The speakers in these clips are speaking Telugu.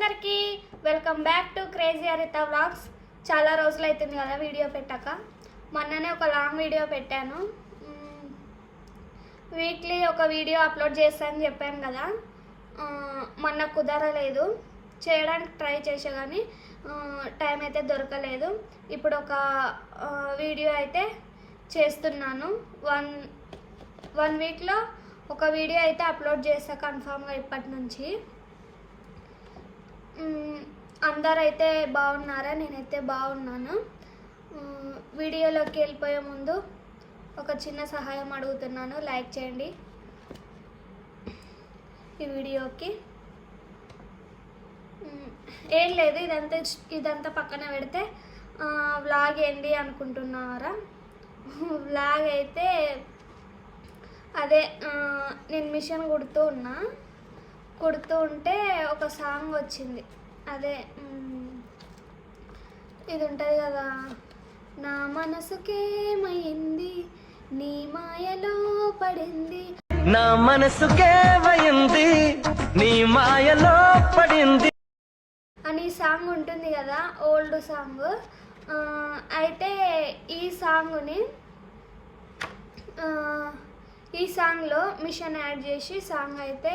అందరికీ welcome back to crazy Haritha vlogs. చాలా రోజులు అవుతుంది కదా వీడియో పెట్టాక. మొన్ననే ఒక లాంగ్ వీడియో పెట్టాను. వీక్లీ ఒక వీడియో అప్లోడ్ చేస్తానని చెప్పాను కదా. మొన్న కుదరలేదు. చేయడానికి ట్రై చేసే కానీ టైం అయితే దొరకలేదు. ఇప్పుడు ఒక వీడియో అయితే చేస్తున్నాను. వన్ వన్ వీక్లో ఒక వీడియో అయితే అప్లోడ్ చేస్తా కన్ఫామ్గా ఇప్పటి నుంచి. అందరైతే బాగున్నారా? నేనైతే బాగున్నాను. వీడియోలోకి వెళ్ళిపోయే ముందు ఒక చిన్న సహాయం అడుగుతున్నాను. లైక్ చేయండి. ఈ వీడియోకి. ఏం లేదు ఇదంతా ఇదంతా పక్కన పెడితే వ్లాగ్ ఏంటి అనుకుంటున్నారా? వ్లాగ్ అయితే అదే నేను మిషన్ కుడుతూ ఉన్నా. కుడుతూ ఉంటే ఒక సాంగ్ వచ్చింది. అదే ఇది ఉంటుంది కదా. నా మనసుకేమైంది? నీ మాయలో పడింది. నా మనసుకే వయింది నీ మాయలో పడింది. అని సాంగ్ ఉంటుంది కదా ఓల్డ్ సాంగ్. అయితే ఈ సాంగ్ని ఈ సాంగ్లో మిషన్ యాడ్ చేసి సాంగ్ అయితే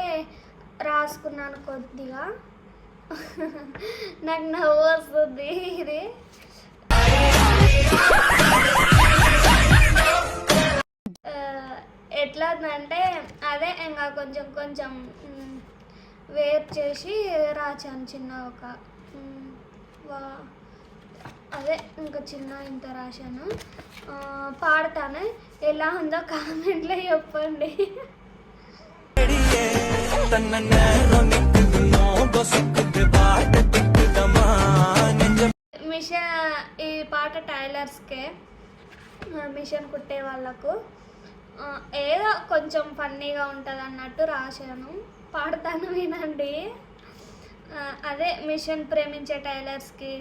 రాసుకున్నాను కొద్దిగా. నాకు నవ్వు వస్తుంది ఇది. ఎట్లా అంటే అదే ఇంకా కొంచెం కొంచెం వేర్ చేసి రాచాను చిన్న ఒక వా అదే ఇంకా చిన్న ఇంత రాశాను. పాడతాను. ఎలా ఉందో కామెంట్లో చెప్పండి. మిషన్ ఈ పాట టైలర్స్కే మిషన్ కుట్టే వాళ్ళకు ఏదో కొంచెం ఫన్నీగా ఉంటుంది అన్నట్టు రాశాను. పాడతాను వినండి. అదే మిషన్ ప్రేమించే టైలర్స్కి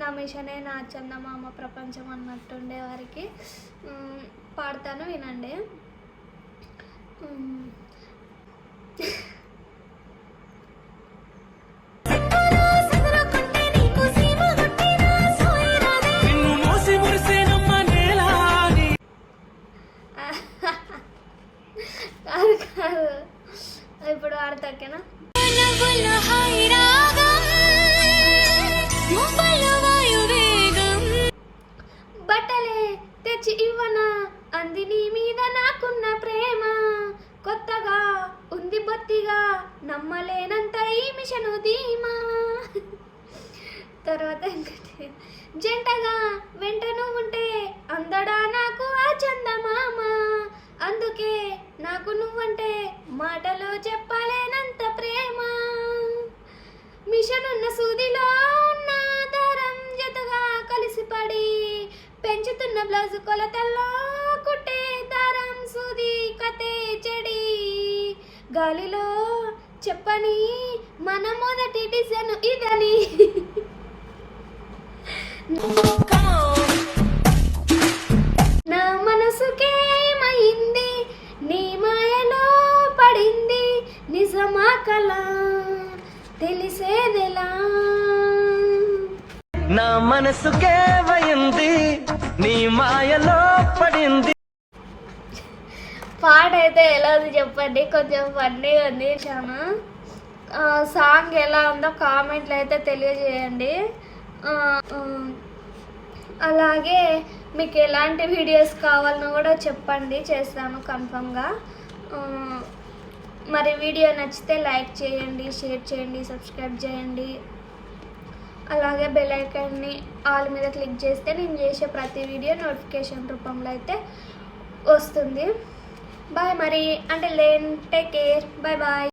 నా మిషనే నా చందమామ ప్రపంచం అన్నట్టు ఉండే వారికి పాడతాను వినండి. ఇప్పుడు ఓకేనా బట్టలే తెచ్చి ఇవ్వనా? అంది నీ మీద నాకున్న ప్రేమ. కొత్తగా ఉంది బొత్తిగా నమ్మలేనంత ఈ మిషను ధీమా. తర్వాత ఇంకటి జంటగా వెంట నువ్వుంటే అందడా నాకు ఆ చందమామ. అందుకే నాకు నువ్వంటే మాటలో చెప్ప పెంచుతున్న బ్లౌజ్ కొలతల్లో కుట్టే దారం సూది కతే చెడి. గాలిలో చెప్పని మన మొదటి డిజైన్ ఇదని. నా మనసుకేమైంది నీ మాయలో పడింది నిజమా కల? తెలిసేదెలా? నా మనసుకేమైంది నీ మాయలో పడింది. పాట అయితే ఎలా ఉంది చెప్పండి? కొంచెం ఫన్నీగా ఉంది చాలా సాంగ్ ఎలా ఉందో కామెంట్లు అయితే తెలియజేయండి. అలాగే మీకు ఎలాంటి వీడియోస్ కావాలనో కూడా చెప్పండి చేస్తాను కన్ఫామ్గా మరి వీడియో నచ్చితే లైక్ చేయండి షేర్ చేయండి సబ్స్క్రైబ్ చేయండి. అలాగే బెల్ ఐకాన్ని ఆల్ మీద క్లిక్ చేస్తే నేను చేసే ప్రతి వీడియో నోటిఫికేషన్ రూపంలో అయితే వస్తుంది. బాయ్ మరి. అంటే లేన్ టేక్ కేర్ బాయ్ బాయ్